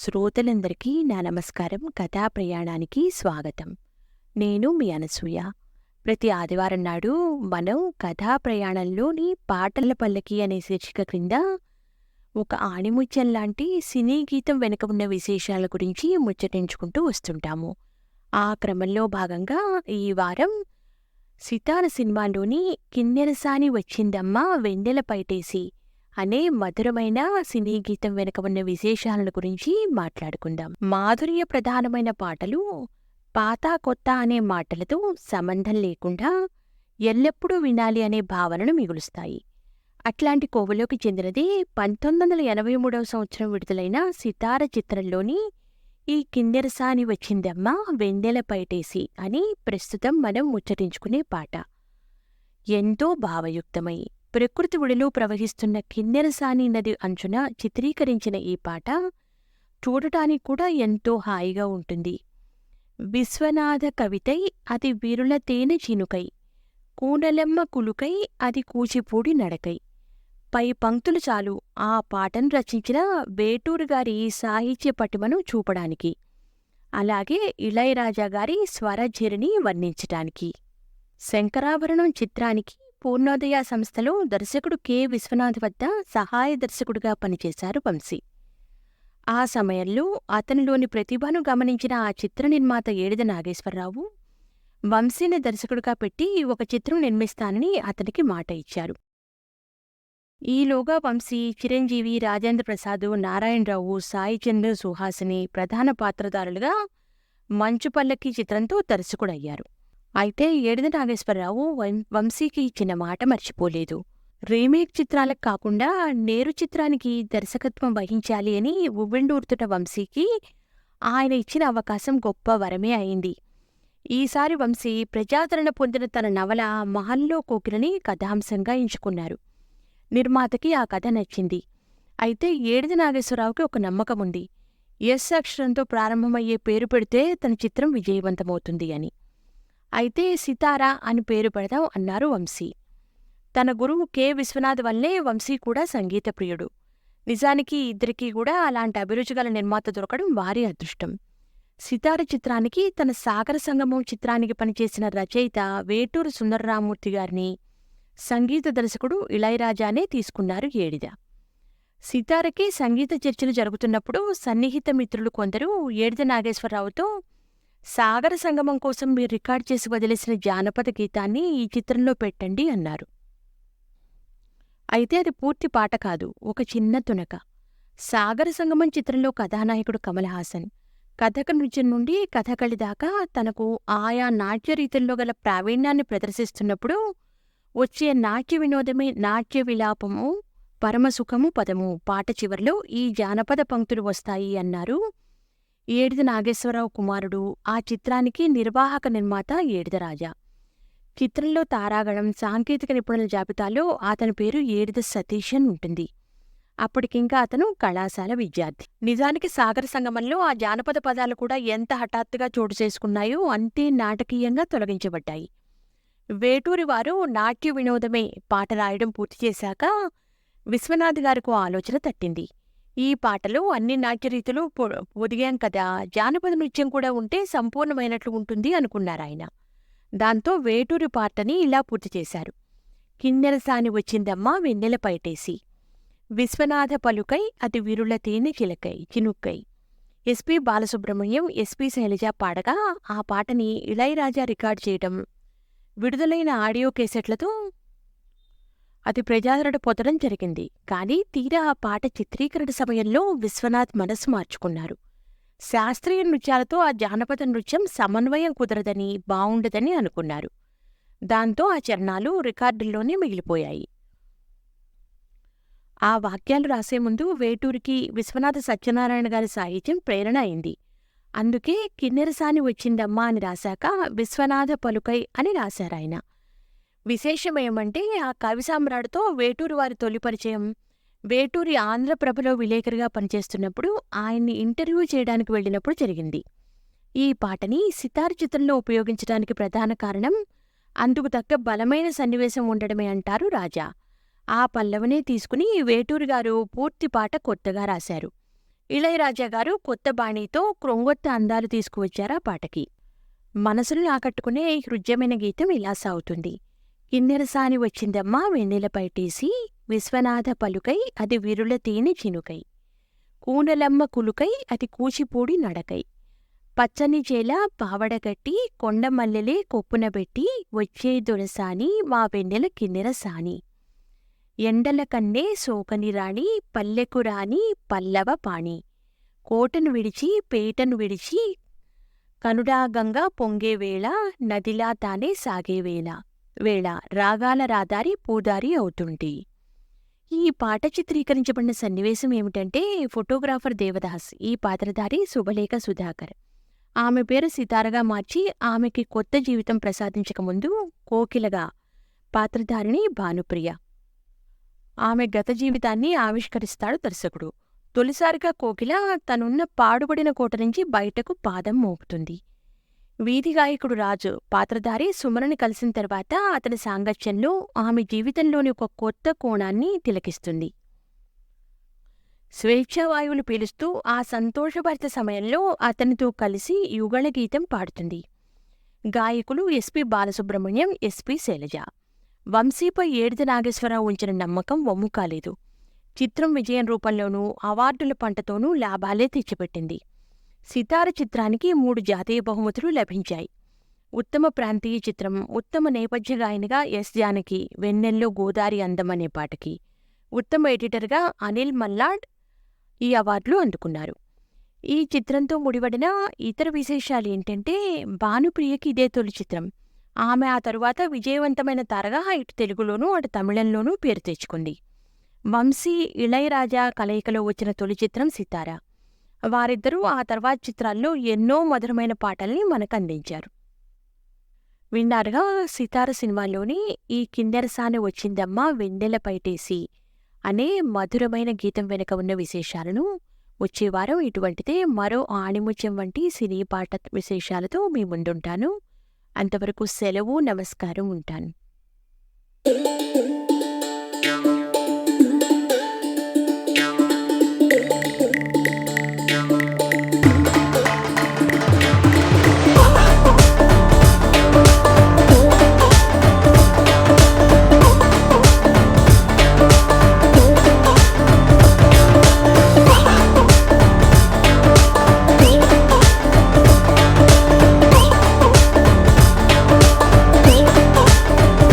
శ్రోతలందరికీ నా నమస్కారం. కథా ప్రయాణానికి స్వాగతం. నేను మీ అనసూయ. ప్రతి ఆదివారం నాడు మనం కథా ప్రయాణంలోని పాటల పల్లకి అనే శీర్షిక క్రింద ఒక ఆణిముత్యం లాంటి సినీ గీతం వెనుక ఉన్న విశేషాల గురించి ముచ్చటించుకుంటూ వస్తుంటాము. ఆ క్రమంలో భాగంగా ఈ వారం సితార సినిమాలోని కిన్నెరసాని వచ్చిందమ్మా వెన్నెల పైటేసి అనే మధురమైన సినీ గీతం వెనుక ఉన్న విశేషాలను గురించి మాట్లాడుకుందాం. మాధుర్య ప్రధానమైన పాటలు పాత కొత్త అనే మాటలతో సంబంధం లేకుండా ఎల్లప్పుడూ వినాలి అనే భావనను మిగులుస్తాయి. అట్లాంటి కోవలోకి చెందినది పంతొమ్మిది వందల ఎనభై మూడవ సంవత్సరం విడుదలైన సితార చిత్రంలోని ఈ కిందెరసాని వచ్చిందమ్మా వెన్నెల పైటేసి అని ప్రస్తుతం మనం ముచ్చటించుకునే పాట. ఎంతో భావయుక్తమై ప్రకృతి ఒడిలో ప్రవహిస్తున్న కిన్నెరసాని నది అంచున చిత్రీకరించిన ఈ పాట చూడటానికి కూడా ఎంతో హాయిగా ఉంటుంది. విశ్వనాథ కవితై అది వీరుల తేనె చినుకై కూడలెమ్మ కులుకై అది కూచిపూడి నడకై. పై పంక్తులు చాలు ఆ పాటను రచించిన వేటూరు గారి సాహిత్య పటిమను చూపడానికి అలాగే ఇళయరాజా గారి స్వరఝరిని వర్ణించటానికి. శంకరాభరణం చిత్రానికి పూర్ణోదయ సంస్థలో దర్శకుడు కె. విశ్వనాథ్ వద్ద సహాయ దర్శకుడిగా పనిచేశారు వంశీ. ఆ సమయంలో అతనిలోని ప్రతిభను గమనించిన ఆ చిత్ర నిర్మాత ఏడిద నాగేశ్వరరావు వంశీని దర్శకుడిగా పెట్టి ఒక చిత్రం నిర్మిస్తానని అతనికి మాట ఇచ్చారు. ఈలోగా వంశీ చిరంజీవి రాజేంద్ర ప్రసాద్ నారాయణరావు సాయిచంద్ సుహాసిని ప్రధాన పాత్రధారులుగా మంచు పల్లకి చిత్రంతో దర్శకుడయ్యారు. అయితే ఏడిద నాగేశ్వరరావు వం- వంశీకి ఇచ్చిన మాట మర్చిపోలేదు. రీమేక్ చిత్రాలకు కాకుండా నేరు చిత్రానికి దర్శకత్వం వహించాలి అని ఉవ్వెండూర్తుట వంశీకి ఆయన ఇచ్చిన అవకాశం గొప్ప వరమే అయింది. ఈసారి వంశీ ప్రజాదరణ పొందిన తన నవల మహల్లో కోకిలని కథాంశంగా ఎంచుకున్నారు. నిర్మాతకి ఆ కథ నచ్చింది. అయితే ఏడిది నాగేశ్వరరావుకి ఒక నమ్మకం ఉంది. ఎస్ అక్షరంతో ప్రారంభమయ్యే పేరు పెడితే తన చిత్రం విజయవంతమవుతుంది అని. అయితే సితారా అని పేరు పెడదాం అన్నారు వంశీ. తన గురువు కె. విశ్వనాథ్ వల్లే వంశీ కూడా సంగీత ప్రియుడు. నిజానికి ఇద్దరికీ కూడా అలాంటి అభిరుచి గల నిర్మాత దొరకడం వారి అదృష్టం. సితార చిత్రానికి తన సాగర సంగమం చిత్రానికి పనిచేసిన రచయిత వేటూరు సుందరరామూర్తి గారిని సంగీత దర్శకుడు ఇళయరాజానే తీసుకున్నారు ఏడిద. సితారకి సంగీత చర్చలు జరుగుతున్నప్పుడు సన్నిహిత మిత్రులు కొందరు ఏడిద నాగేశ్వరరావుతో సాగర సంగమం కోసం మీరు రికార్డ్ చేసి వదిలేసిన జానపద గీతాన్ని ఈ చిత్రంలో పెట్టండి అన్నారు. అయితే అది పూర్తి పాట కాదు ఒక చిన్న తునక. సాగర సంగమం చిత్రంలో కథానాయకుడు కమల్ హాసన్ కథక నృత్యం నుండి కథకళి దాకా తనకు ఆయా నాట్య రీతుల్లో గల ప్రావీణ్యాన్ని ప్రదర్శిస్తున్నప్పుడు వచ్చే నాట్య వినోదమే నాట్య విలాపము పరమసుఖము పదము పాట చివరిలో ఈ జానపద పంక్తులు వస్తాయి అన్నారు ఏడిద నాగేశ్వరరావు కుమారుడు. ఆ చిత్రానికి నిర్వాహక నిర్మాత ఏడిదరాజా. చిత్రంలో తారాగణం సాంకేతిక నిపుణుల జాబితాలో అతని పేరు ఏడిద సతీష్ అని ఉంటుంది. అప్పటికింకా అతను కళాశాల విద్యార్థి. నిజానికి సాగర సంగమంలో ఆ జానపద పదాలు కూడా ఎంత హఠాత్తుగా చోటు చేసుకున్నాయో అంతే నాటకీయంగా తొలగించబడ్డాయి. వేటూరి వారు నాట్య వినోదమే పాట రాయడం పూర్తి చేశాక విశ్వనాథ్ గారికి ఆలోచన తట్టింది. ఈ పాటలో అన్ని నాట్యరీతులు పొ- కదా. జానపద నృత్యం కూడా ఉంటే సంపూర్ణమైనట్లు ఉంటుంది అనుకున్నారాయన దాంతో వేటూరి పాటని ఇలా పూర్తి చేశారు. కిన్నెరసాని వచ్చిందమ్మా వెన్నెల పైటేసి. విశ్వనాథ పలుకై అతి విరుళ తేనె చిలకై చినుక్కై. ఎస్పి బాలసుబ్రహ్మణ్యం ఎస్పి శైలజ పాడగా ఆ పాటని ఇళయరాజా రికార్డ్ చేయటం విడుదలైన ఆడియో కేసెట్లతో అది ప్రజాదరణ పొందడం జరిగింది. కానీ తీరా ఆ పాట చిత్రీకరణ సమయంలో విశ్వనాథ్ మనసు మార్చుకున్నారు. శాస్త్రీయ నృత్యాలతో ఆ జానపద నృత్యం సమన్వయం కుదరదని బావుండదని అనుకున్నారు. దాంతో ఆ చరణాలు రికార్డుల్లోనే మిగిలిపోయాయి. ఆ వాక్యాలు రాసే ముందు వేటూరికి విశ్వనాథ సత్యనారాయణ గారి సాహిత్యం ప్రేరణ అయింది. అందుకే కిన్నెరసాని వచ్చిందమ్మా అని రాశాక విశ్వనాథ పలుకై అని రాశారాయన. విశేషమేమంటే ఆ కవి సామ్రాడుతో వేటూరు వారి తొలి పరిచయం. వేటూరి ఆంధ్రప్రభలో విలేకరిగా పనిచేస్తున్నప్పుడు ఆయన్ని ఇంటర్వ్యూ చేయడానికి వెళ్ళినప్పుడు జరిగింది. ఈ పాటని సితార్ చిత్రంలో ఉపయోగించడానికి ప్రధాన కారణం అందుకు తగ్గ బలమైన సన్నివేశం ఉండడమే అంటారు రాజా. ఆ పల్లవనే తీసుకుని వేటూరు గారు పూర్తి పాట కొత్తగా రాశారు. ఇళయరాజా గారు కొత్త బాణీతో క్రొంగొత్త అందాలు తీసుకువచ్చారు ఆ పాటకి. మనసును ఆకట్టుకునే హృద్యమైన గీతం ఇలా సాగుతుంది. కిన్నెరసాని వచ్చిందమ్మా వెన్నెలపైటేసి విశ్వనాథ పలుకై అది విరుల తేనె చినుకై. కూనలమ్మ కులుకై అది కూచిపూడి నడకై. పచ్చని చేల పావడగట్టి కొండమల్లెలే కొప్పునబెట్టి వచ్చే దొరసాని మా వెన్నెల కిన్నెరసాని. ఎండల కన్నే సోకని రాణి పల్లెకురాణి పల్లవ పాణి. కోటను విడిచి పేటను విడిచి కనుడాగంగా పొంగేవేళ నదిలా తానే సాగేవేళ వేళ రాగాల రాదారి పూదారి అవుతుంటి. ఈ పాట చిత్రీకరించబడిన సన్నివేశం ఏమిటంటే ఫోటోగ్రాఫర్ దేవదాస్ ఈ పాత్రధారి శుభలేఖ సుధాకర్. ఆమె పేరు సితారగా మార్చి ఆమెకి కొత్త జీవితం ప్రసాదించక ముందు కోకిలగా పాత్రధారిణి భానుప్రియ. ఆమె గత జీవితాన్ని ఆవిష్కరిస్తాడు దర్శకుడు. తొలిసారిగా కోకిల తనున్న పాడుబడిన కోట నుంచి బయటకు పాదం మోపుతుంది. వీధి గాయకుడు రాజు పాత్రధారి సుమరని కలిసిన తర్వాత అతని సాంగత్యంలో ఆమె జీవితంలోని ఒక కొత్త కోణాన్ని తిలకిస్తుంది. స్వేచ్ఛావాయువులు పీలుస్తూ ఆ సంతోషభరిత సమయంలో అతనితో కలిసి యుగళ గీతం పాడుతుంది. గాయకులు ఎస్పి బాలసుబ్రహ్మణ్యం ఎస్పి శైలజ. వంశీపై ఏడిద నాగేశ్వరరావు ఉంచిన నమ్మకం వమ్ము కాలేదు చిత్రం విజయం రూపంలోనూ అవార్డుల పంటతోనూ లాభాలే తెచ్చిపెట్టింది. సితార చిత్రానికి మూడు జాతీయ బహుమతులు లభించాయి. ఉత్తమ ప్రాంతీయ చిత్రం ఉత్తమ నేపథ్య గాయనిగా ఎస్ జానకి వెన్నెల్లో గోదారి అందం అనే పాటకి. ఉత్తమ ఎడిటర్గా అనిల్ మల్లాడ్ ఈ అవార్డులు అందుకున్నారు. ఈ చిత్రంతో ముడిపడిన ఇతర విశేషాలు ఏంటంటే భానుప్రియకి ఇదే తొలి చిత్రం. ఆమె ఆ తరువాత విజయవంతమైన తారగా ఇటు తెలుగులోనూ అటు తమిళంలోనూ పేరు తెచ్చుకుంది. వంశీ ఇళయరాజా కలయికలో వచ్చిన తొలి చిత్రం సితారా. వారిద్దరూ ఆ తర్వాత చిత్రాల్లో ఎన్నో మధురమైన పాటల్ని మనకు అందించారు విన్నారుగా సితార సినిమాలోని ఈ కిందెరసాని వచ్చిందమ్మా వెన్నెల పైటేసి అనే మధురమైన గీతం వెనుక ఉన్న విశేషాలను వచ్చేవారం ఇటువంటిదే మరో ఆణిముత్యం వంటి సినీ పాట విశేషాలతో మీ ముందుంటాను. అంతవరకు సెలవు నమస్కారం ఉంటాను.